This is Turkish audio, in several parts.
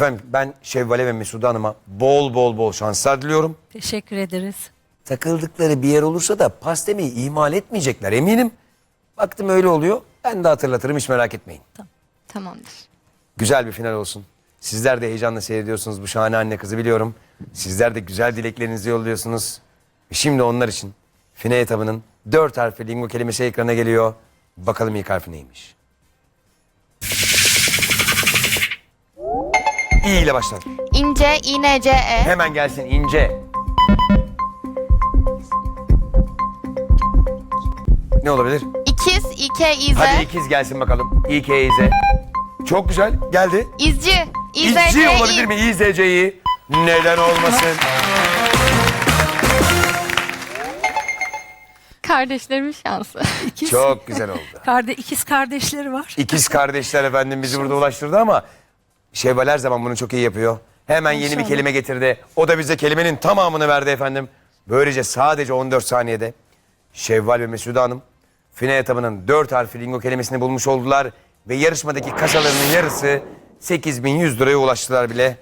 Efendim ben Şevval'e ve Mesude Hanım'a bol bol bol şanslar diliyorum. Teşekkür ederiz. Takıldıkları bir yer olursa da pas demeyi ihmal etmeyecekler eminim. Baktım öyle oluyor. Ben de hatırlatırım hiç merak etmeyin. Tamamdır. Güzel bir final olsun. Sizler de heyecanla seyrediyorsunuz bu şahane anne kızı biliyorum. Sizler de güzel dileklerinizi yolluyorsunuz. Şimdi onlar için final etabının dört harfli lingo kelimesi ekrana geliyor. Bakalım ilk harfi neymiş? İ ile başlar. İnce, İNCE, Hemen gelsin ince. Ne olabilir? İkiz, İK, İZ, Hadi ikiz gelsin bakalım. İ, K, İ, Z. Çok güzel. Geldi. İzci, İZC, İzci olabilir mi? İzce'yi. Neden olmasın? Kardeşlerimin şansı. İkiz, Çok güzel oldu. karde, ikiz kardeşleri var. İkiz kardeşler efendim bizi burada ulaştırdı ama Şevval her zaman bunu çok iyi yapıyor. Hemen yeni bir kelime getirdi. O da bize kelimenin tamamını verdi efendim. Böylece sadece 14 saniyede Şevval ve Mesude Hanım final etabının 4 harfli lingo kelimesini bulmuş oldular. Ve yarışmadaki kasalarının yarısı 8100 liraya ulaştılar bile.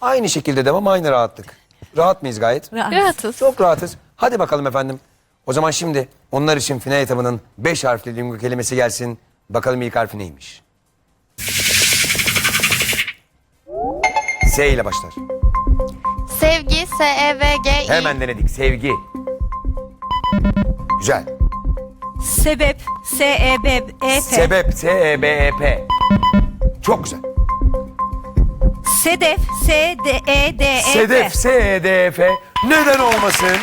Aynı şekilde devam aynı rahatlık. Rahat mıyız gayet? Rahat. Rahatız. Çok rahatız. Hadi bakalım efendim. O zaman şimdi onlar için final etabının 5 harfli lingo kelimesi gelsin. Bakalım ilk harfi neymiş? S ile başlar. Sevgi, E S-E-V-G, İ. Hemen denedik. Sevgi. Güzel. Sebep, S-E-B-E-P. Sebep. S-E-B-E-P. Çok güzel. Sedef, S-D-E-D-E-P. Sedef. S-E-D-F. Neden olmasın?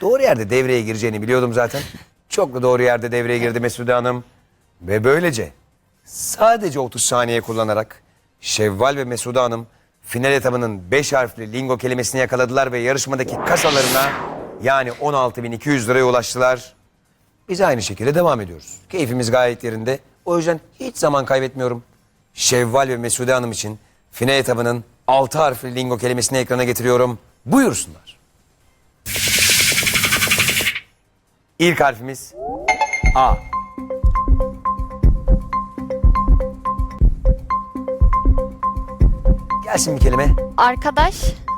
Doğru yerde devreye gireceğini biliyordum zaten. Çok da doğru yerde devreye girdi Mesude Hanım. Ve böylece sadece 30 saniye kullanarak Şevval ve Mesude Hanım final etabının 5 harfli lingo kelimesini yakaladılar ve yarışmadaki kasalarına yani 16.200 liraya ulaştılar. Biz aynı şekilde devam ediyoruz. Keyfimiz gayet yerinde. O yüzden hiç zaman kaybetmiyorum. Şevval ve Mesude Hanım için final etabının 6 harfli lingo kelimesini ekrana getiriyorum. Buyursunlar. İlk harfimiz A. Gelsin bir kelime. Arkadaş,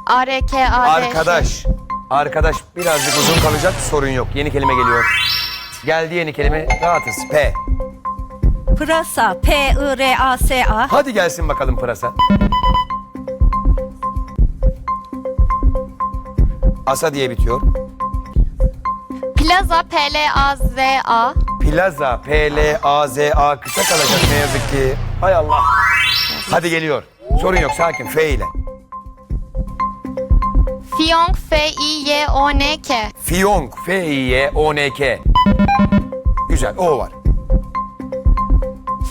A-R-K-A-D. Arkadaş. Arkadaş birazcık uzun kalacak sorun yok. Yeni kelime geliyor. Geldi yeni kelime. Rahatız. P. Pırasa, P-I-R-A-S-A. Hadi gelsin bakalım pırasa. Asa diye bitiyor. Plaza, P-L-A-Z-A. Plaza, P-L-A-Z-A kısa kalacak ne yazık ki. Hay Allah. Hadi geliyor. Sorun yok sakin F ile. Fiyonk, F-I-Y-O-N-K. Fiyonk, F-I-Y-O-N-K. Güzel o var.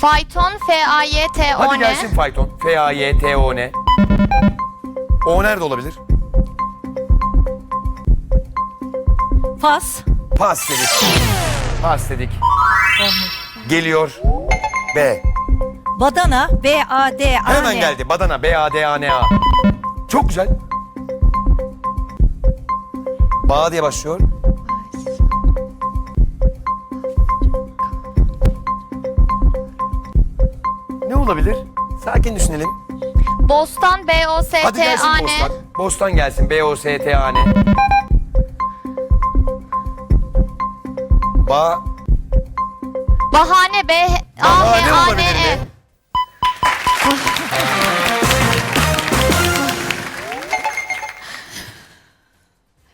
Fayton, Hadi F-A-Y-T-O-N. gelsin fayton. F-A-Y-T-O-N. O nerede olabilir? Pas. Pas dedik. Pas dedik. Geliyor. B. Badana, B-A-D-A-N. Hemen geldi. Badana. B-A-D-A-N-A. Çok güzel. Bağ diye başlıyor. Ne olabilir? Sakin düşünelim. Bostan, Hadi gelsin B-O-S-T-A-N. Bostan. Bostan gelsin. B-O-S-T-A-N. Bağ. Bahane, Bahane olabilir B-A-H-A-N-E. mi?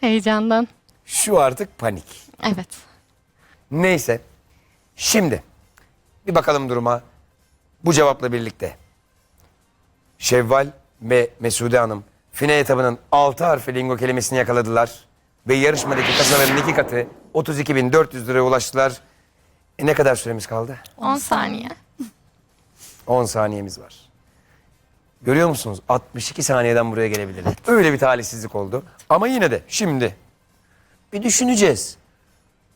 Heyecandan. Şu artık panik. Evet. Neyse. Şimdi bir bakalım duruma. Bu cevapla birlikte. Şevval ve Mesude Hanım final etabının 6 harfli lingo kelimesini yakaladılar. Ve yarışmadaki kasaların iki katı 32.400 liraya ulaştılar. E ne kadar süremiz kaldı? 10 saniye. 10 saniyemiz var. Görüyor musunuz? 62 saniyeden buraya gelebilirdi. Öyle bir talihsizlik oldu. Ama yine de şimdi bir düşüneceğiz.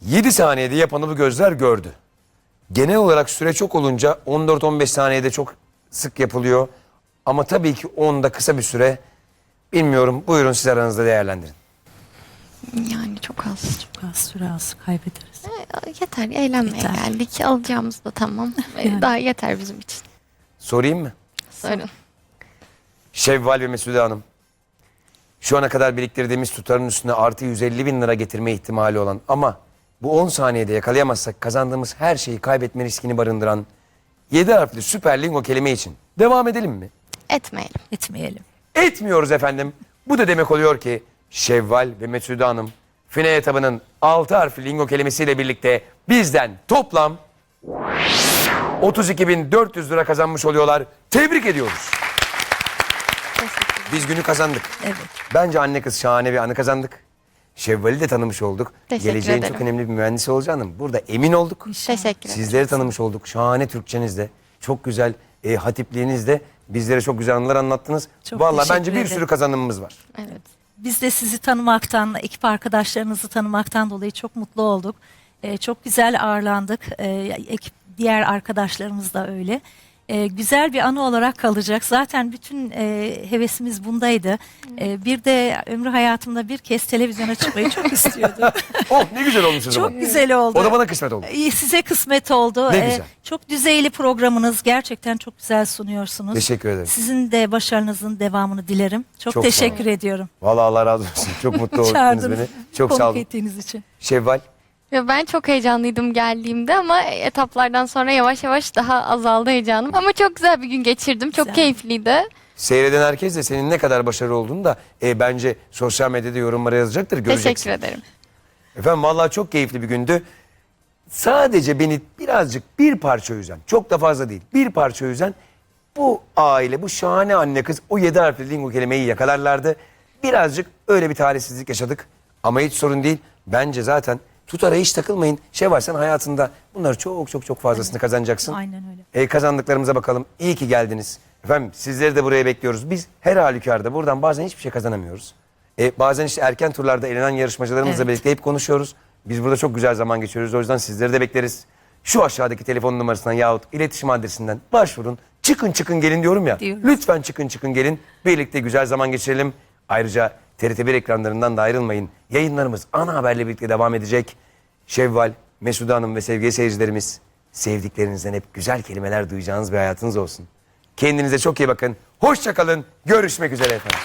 7 saniyede yapanı bu gözler gördü. Genel olarak süre çok olunca 14-15 saniyede çok sık yapılıyor. Ama tabii ki 10'da kısa bir süre. Bilmiyorum. Buyurun siz aranızda değerlendirin. Yani çok az. Az süre az kaybederiz. E, Yeter eğlenmeye Yeter. geldik. Alacağımız da tamam. Yani. Daha yeter bizim için. Sorayım mı? Sorun. Şevval ve Mesude Hanım. Şu ana kadar biriktirdiğimiz tutarın üstüne artı 150 bin lira getirme ihtimali olan ama bu 10 saniyede yakalayamazsak kazandığımız her şeyi kaybetme riskini barındıran 7 harfli süper lingo kelime için devam edelim mi? Etmeyelim. Etmeyelim. Etmiyoruz efendim. Bu da demek oluyor ki Şevval ve Mesude Hanım final etabının 6 harfli lingo kelimesiyle birlikte bizden toplam 32.400 lira kazanmış oluyorlar. Tebrik ediyoruz. Biz günü kazandık. Evet. Bence anne kız şahane bir anı kazandık. Şevval'i de tanımış olduk. Teşekkür Geleceğin ederim. çok önemli bir mühendisi olacağını burada emin olduk. Teşekkür ederim. Sizleri tanımış olduk. Şahane Türkçenizle, çok güzel e, hatipliğinizle bizlere çok güzel anılar anlattınız. Çok Vallahi teşekkür bence bir ederim. sürü kazanımımız var. Evet. Biz de sizi tanımaktan, ekip arkadaşlarınızı tanımaktan dolayı çok mutlu olduk. Ee, çok güzel ağırlandık. Ee, ekip diğer arkadaşlarımız da öyle. Ee, güzel bir anı olarak kalacak. Zaten bütün e, hevesimiz bundaydı. Ee, bir de ömrü hayatımda bir kez televizyona çıkmayı çok istiyordum. Oh ne güzel olmuş o zaman. çok güzel oldu. O da bana kısmet oldu. İyi, Size kısmet oldu. Ne Ee, güzel. çok düzeyli programınız. Gerçekten çok güzel sunuyorsunuz. Teşekkür ederim. Sizin de başarınızın devamını dilerim. Çok, Çok sağ teşekkür ediyorum. Vallahi Allah razı olsun. Çok mutlu oldunuz Çağırdınız. beni. Çok konuk sağ olun. ettiğiniz için. Şevval Ve ben çok heyecanlıydım geldiğimde ama etaplardan sonra yavaş yavaş daha azaldı heyecanım. Ama çok güzel bir gün geçirdim. Çok Güzel. keyifliydi. seyreden herkes de senin ne kadar başarılı olduğunu da e, bence sosyal medyada yorumlara yazacaktır. Göreceksin. Teşekkür ederim. Efendim vallahi çok keyifli bir gündü. Sadece beni birazcık bir parça üzen, çok da fazla değil, bir parça üzen bu aile, bu şahane anne kız o yedi harfli lingo kelimeyi yakalarlardı. Birazcık öyle bir talihsizlik yaşadık ama hiç sorun değil. Bence zaten tutara hiç takılmayın. Şey var sen hayatında bunları çok çok çok fazlasını kazanacaksın. Aynen öyle. E, kazandıklarımıza bakalım. İyi ki geldiniz. Efendim sizleri de buraya bekliyoruz. Biz her halükarda buradan bazen hiçbir şey kazanamıyoruz. E, bazen işte erken turlarda elenen yarışmacılarımızla Evet. birlikte hep konuşuyoruz. Biz burada çok güzel zaman geçiriyoruz. O yüzden sizleri de bekleriz. Şu aşağıdaki telefon numarasından yahut iletişim adresinden başvurun. Çıkın çıkın gelin diyorum ya. Diyoruz. Lütfen çıkın çıkın gelin. Birlikte güzel zaman geçirelim. Ayrıca TRT1 ekranlarından da ayrılmayın. Yayınlarımız ana haberle birlikte devam edecek. Şevval, Mesude Hanım ve sevgili seyircilerimiz sevdiklerinizden hep güzel kelimeler duyacağınız bir hayatınız olsun. Kendinize çok iyi bakın. Hoşça kalın. Görüşmek üzere efendim.